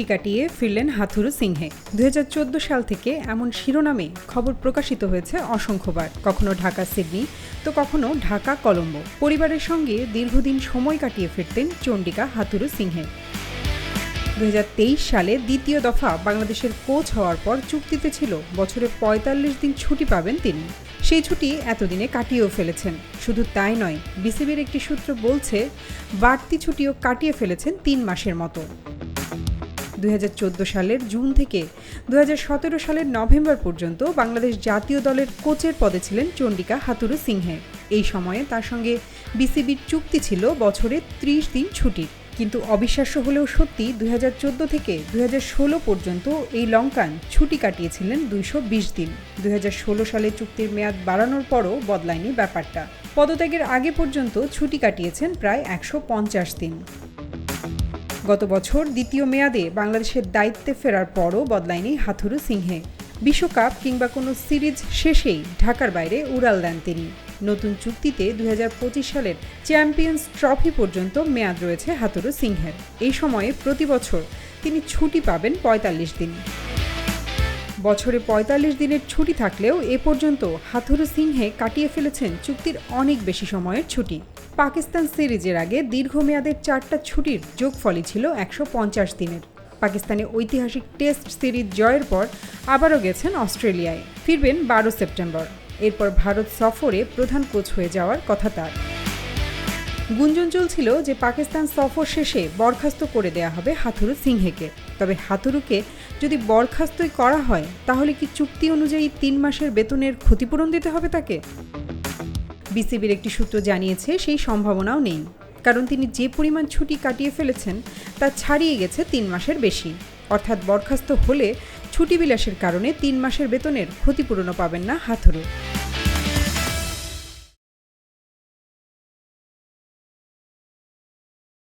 ছুটি কাটিয়ে ফিরলেন হাথুরু সিংহে। দুই হাজার চোদ্দ সাল থেকে এমন শিরোনামে খবর প্রকাশিত হয়েছে অসংখ্যবার। কখনো ঢাকা সিডনি, তো কখনো ঢাকা কলম্বো। পরিবারের সঙ্গে দীর্ঘদিন সময় কাটিয়ে ফিরতেন চণ্ডিকা হাথুরু সিংহে। দুহাজার তেইশ সালে দ্বিতীয় দফা বাংলাদেশের কোচ হওয়ার পর চুক্তিতে ছিল বছরে ৪৫ দিন ছুটি পাবেন তিনি। সেই ছুটি এতদিনে কাটিয়েও ফেলেছেন। শুধু তাই নয়, বিসিবির একটি সূত্র বলছে, বাড়তি ছুটিও কাটিয়ে ফেলেছেন তিন মাসের মতো। দুই হাজার চোদ্দ সালের জুন থেকে দু হাজার সতেরো সালের নভেম্বর পর্যন্ত বাংলাদেশ জাতীয় দলের কোচের পদে ছিলেন চণ্ডিকা হাতুরু সিংহে। এই সময়ে তার সঙ্গে বিসিবির চুক্তি ছিল বছরে ত্রিশ দিন ছুটির কিন্তু অবিশ্বাস্য হলেও সত্যি দুই হাজার চোদ্দ থেকে দুই হাজার ষোলো পর্যন্ত এই লঙ্কান ছুটি কাটিয়েছিলেন দুইশো বিশ দিন। দুই হাজার ষোলো সালে চুক্তির মেয়াদ বাড়ানোর পরও বদলায়নি ব্যাপারটা। পদত্যাগের আগে পর্যন্ত ছুটি কাটিয়েছেন প্রায় একশো পঞ্চাশ দিন। গত বছর দ্বিতীয় মেয়াদে বাংলাদেশের দায়িত্বে ফেরার পরও বদলায়নি হাথুরু সিংহে। বিশ্বকাপ কিংবা কোনো সিরিজ শেষেই ঢাকার বাইরে উড়াল দেন তিনি। নতুন চুক্তিতে দু হাজার পঁচিশ সালের চ্যাম্পিয়ন্স ট্রফি পর্যন্ত মেয়াদ রয়েছে হাতুরু সিংহের। এই সময়ে প্রতি বছর তিনি ছুটি পাবেন ৪৫ দিন। বছরে ৪৫ দিনের ছুটি থাকলেও এ পর্যন্ত হাথুরু সিংহে কাটিয়ে ফেলেছেন চুক্তির অনেক বেশি সময়ের ছুটি। পাকিস্তান সিরিজের আগে দীর্ঘমেয়াদের চারটা ছুটির যোগফলই ছিল একশো পঞ্চাশ দিনের। পাকিস্তানে ঐতিহাসিক টেস্ট সিরিজ জয়ের পর আবারও গেছেন অস্ট্রেলিয়ায়, ফিরবেন বারো সেপ্টেম্বর। এরপর ভারত সফরে প্রধান কোচ হয়ে যাওয়ার কথা তার। গুঞ্জন চলছিল যে পাকিস্তান সফর শেষে বরখাস্ত করে দেয়া হবে হাথুরু সিংহেকে। তবে হাথুরুকে যদি বরখাস্তই করা হয়, তাহলে কি চুক্তি অনুযায়ী তিন মাসের বেতনের ক্ষতিপূরণ দিতে হবে তাকে? বিসিবির একটি সূত্র জানিয়েছে, সেই সম্ভাবনাও নেই। কারণ তিনি যে পরিমাণ ছুটি কাটিয়ে ফেলেছেন, তা ছাড়িয়ে গেছে তিন মাসের বেশি। অর্থাৎ বরখাস্ত হলে ছুটি বিলাসের কারণে তিন মাসের বেতনের ক্ষতিপূরণও পাবেন না হাথুরু।